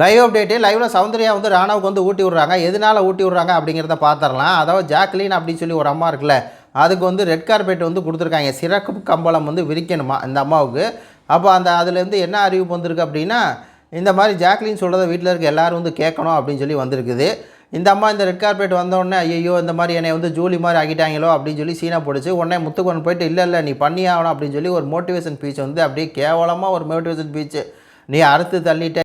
Live update லைவில் சௌந்தர்யா வந்து ராணாவுக்கு வந்து ஊட்டி விட்றாங்க. எதனால் ஊட்டி விட்றாங்க அப்படிங்கிறத பார்த்துடலாம் அதாவது ஜாக்லின் அப்படின்னு சொல்லி ஒரு அம்மா இருக்குல்ல அதுக்கு வந்து ரெட் கார்பெட் வந்து கொடுத்துருக்காங்க. சிறப்பு கம்பளம் வந்து விரிக்கணுமா இந்த அம்மாவுக்கு? அப்போ அந்த அதுலேருந்து என்ன அறிவிப்பு வந்திருக்கு அப்படின்னா இந்த மாதிரி ஜாக்லின் சொல்கிறத வீட்டில் இருக்க எல்லோரும் வந்து கேட்கணும் அப்படின்னு சொல்லி வந்திருக்குது. இந்த அம்மா இந்த ரெட் கார்பெட் வந்தோடனே ஐயோ இந்த மாதிரி என்னை வந்து ஜூலி மாதிரி ஆகிட்டாங்களோ அப்படின்னு சொல்லி சீனா பிடிச்சி. உடனே முத்துக்கொண்டு போயிட்டு இல்லை இல்லை நீ பண்ணி ஆகணும் அப்படின்னு சொல்லி ஒரு மோட்டிவேஷன் பீச் வந்து அப்படியே கேவலமாக ஒரு மோட்டிவேஷன் பீச்சு நீ அறுத்து தள்ளிட்ட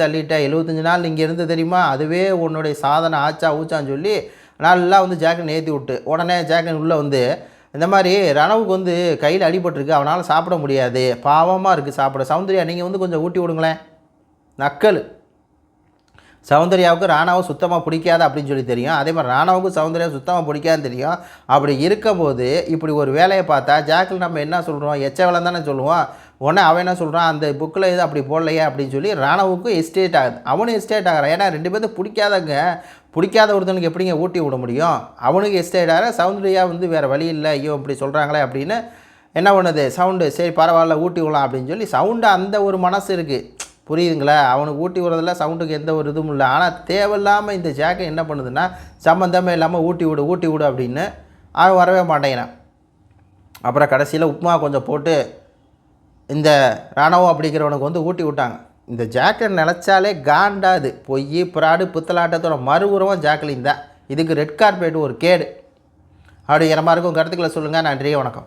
தள்ளிட்ட எழுபத்தஞ்சு நாள் இங்கே இருந்து தெரியுமா? அதுவே உன்னுடைய சாதனை ஆச்சா ஊச்சான்னு சொல்லி நல்லா வந்து ஜாக்கன் ஏற்றி விட்டு உடனே ஜாக்கன் உள்ளே வந்து இந்த மாதிரி ரணவுக்கு வந்து கையில் அடிபட்டிருக்கு அவனால் சாப்பிட முடியாது. பாவமாக இருக்குது சாப்பிட. சௌந்தர்யா நீங்கள் வந்து கொஞ்சம் ஊட்டி விடுங்களேன். நக்கல். சௌந்தர்யாவுக்கு ராணாவும் சுத்தமாக பிடிக்காது அப்படின்னு சொல்லி தெரியும். அதே மாதிரி ராணாவுக்கு சௌந்தர்யா சுத்தமாக பிடிக்காதுன்னு தெரியும். அப்படி இருக்கும்போது இப்படி ஒரு வேலையை பார்த்தா ஜாக்கில் நம்ம என்ன சொல்கிறோம் எச்ச வேலை தானே சொல்லுவோம். உடனே அவன் என்ன சொல்கிறான் அந்த புக்கில் இது அப்படி போடலையே அப்படின்னு சொல்லி ராணவுக்கும் எஸ்டேட் ஆகுது. அவனும் எஸ்டேட் ஆகிறான். ஏன்னா ரெண்டு பேர்த்து பிடிக்காதங்க பிடிக்காத ஒருத்தனுக்கு எப்படிங்க ஊட்டி விட முடியும்? அவனுக்கு எஸ்டேட் ஆகிற சௌந்தர்யா வந்து வேறு வழி இல்லை. ஐயோ இப்படி சொல்கிறாங்களே அப்படின்னு என்ன பண்ணுது? சவுண்டு சரி பரவாயில்ல ஊட்டி விடலாம் அப்படின்னு சொல்லி சவுண்டு அந்த ஒரு மனசு இருக்குது புரியுதுங்களா? அவனுக்கு ஊட்டி விடுறதில்ல சவுண்டுக்கு எந்த ஒரு இதுவும் இல்லை. ஆனால் தேவையில்லாமல் இந்த ஜாக்கை என்ன பண்ணுதுன்னா சம்மந்தமே இல்லாமல் ஊட்டி விடு ஊட்டி விடு அப்படின்னு அவன் வரவே மாட்டேங்கிறான். அப்புறம் கடைசியில் உப்புமா கொஞ்சம் போட்டு இந்த ராணுவம் அப்படிங்கிறவனுக்கு வந்து ஊட்டி விட்டாங்க. இந்த ஜாக்கெட் நினச்சாலே காண்டாது பொய் பிராடு புத்தலாட்டத்தோட மறுபுறமும் ஜாக்கலின் தான். இதுக்கு ரெட் கார்பெட் ஒரு கேடு. அப்படிங்கிற மாதிரி இருக்கும். கருத்துக்களை சொல்லுங்கள் நன்றி வணக்கம்.